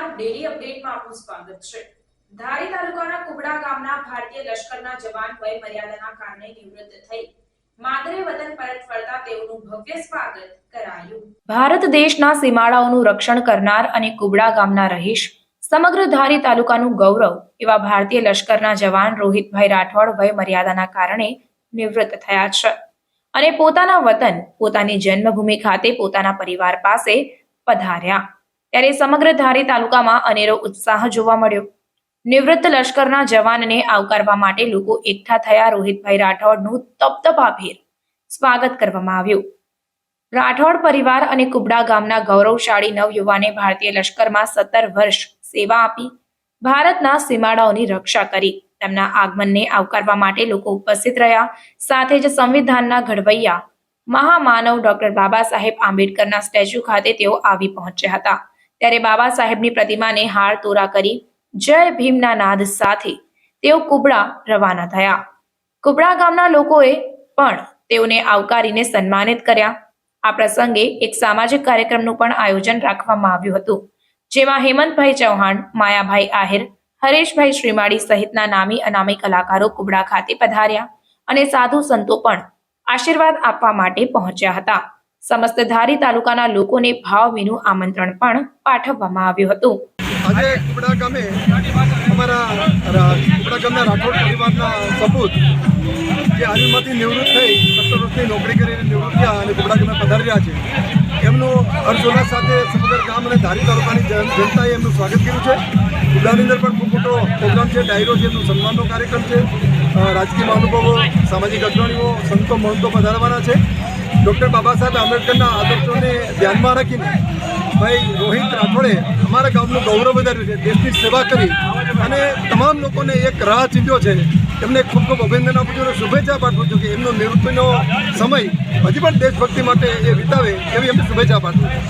Daily અપડેટમાં આપનું સ્વાગત છે. ધારી તાલુકાના કુબડા ગામના ભારતીય લશ્કરના જવાન વય મર્યાદાના કારણે નિવૃત્ત થઈ. ભારત દેશના સીમાડાઓનું રક્ષણ કરનાર અને કુબડા ગામના રહીશ, સમગ્ર ધારી તાલુકાનું ગૌરવ એવા ભારતીય લશ્કરના જવાન રોહિતભાઈ રાઠોડ વય મર્યાદાના કારણે નિવૃત્ત થયા છે. અને પોતાના વતન, પોતાની જન્મભૂમિ ખાતે પોતાના પરિવાર પાસે પધાર્યા. ત્યારે સમગ્ર ધારી તાલુકામાં અનેરો ઉત્સાહ જોવા મળ્યો. નિવૃત્ત લશ્કરના જવાનને આવકારવા માટે લોકો એકઠા થયા. રોહિતભાઈ રાઠોડનું તપતપાભેર સ્વાગત કરવામાં આવ્યું. રાઠોડ પરિવાર અને કુબડા ગામના ગૌરવશાળી નવયુવાને ભારતીય લશ્કરમાં સત્તર વર્ષ સેવા આપી, ભારતના સીમાડાઓની રક્ષા કરી, તેમના આગમનને આવકારવા માટે લોકો ઉપસ્થિત રહ્યા. સાથે જ સંવિધાનના ઘડવૈયા મહામાનવ ડોક્ટર બાબા સાહેબ આંબેડકરના સ્ટેચ્યુ ખાતે તેઓ આવી પહોંચ્યા હતા. ત્યારે બાબા સાહેબની પ્રતિમાને હાર તોરા કરી જય ભીમના નાદ સાથે તેઓ કુબડા રવાના થયા. કુબડા ગામના લોકોએ પણ તેઓને આવકારીને સન્માનિત કર્યા. આ પ્રસંગે એક સામાજિક કાર્યક્રમનું પણ આયોજન રાખવામાં આવ્યું હતું, જેમાં હેમંતભાઈ ચૌહાણ, માયાભાઈ આહિર, હરેશભાઈ શ્રીમાળી સહિતના નામી અનામી કલાકારો કુબડા ખાતે પધાર્યા અને સાધુ સંતો પણ આશીર્વાદ આપવા માટે પહોંચ્યા હતા. સમસ્ત ધારી તાલુકાના લોકોને ભાવભીનું આમંત્રણ પણ પાઠવવામાં આવ્યું હતું. આજે કુબડા ગામે અમારા કુબડા ગામના રાઠોડ પરિવારના સપૂત જે આર્મીમાંથી નિવૃત્ત થઈ સત્તર વર્ષની નોકરી કરીને નિવૃત્ત થયા અને કુબડા ગામે પધારી રહ્યા છે, એમનું હર્ષોલ્લાસ સાથે સમગ્ર ગામ અને ધારી તાલુકાની જન- જનતાએ એમનું સ્વાગત કર્યું છે. કુબડાની અંદર પણ ખૂબ મોટો પ્રોગ્રામ છે, ડાયરો છે, એમનું સન્માનનો કાર્યક્રમ છે. રાજકીય મહાનુભાવો, સામાજિક અગ્રણીઓ, સંતો, મહંતો પધારવાના છે. ડૉક્ટર બાબા સાહેબ આંબેડકરના આદર્શોને ધ્યાનમાં રાખીને ભાઈ રોહિત રાઠોડે અમારા ગામનું ગૌરવ વધાર્યું છે, દેશની સેવા કરી અને તમામ લોકોને એક રાહ ચીંધ્યો છે. એમને ખૂબ ખૂબ અભિનંદન આપું છું અને શુભેચ્છા પાઠવું છું કે એમનો નિવૃત્તિનો સમય હજી પણ દેશભક્તિ માટે એ વિતાવે એવી એમને શુભેચ્છા પાઠવું છું.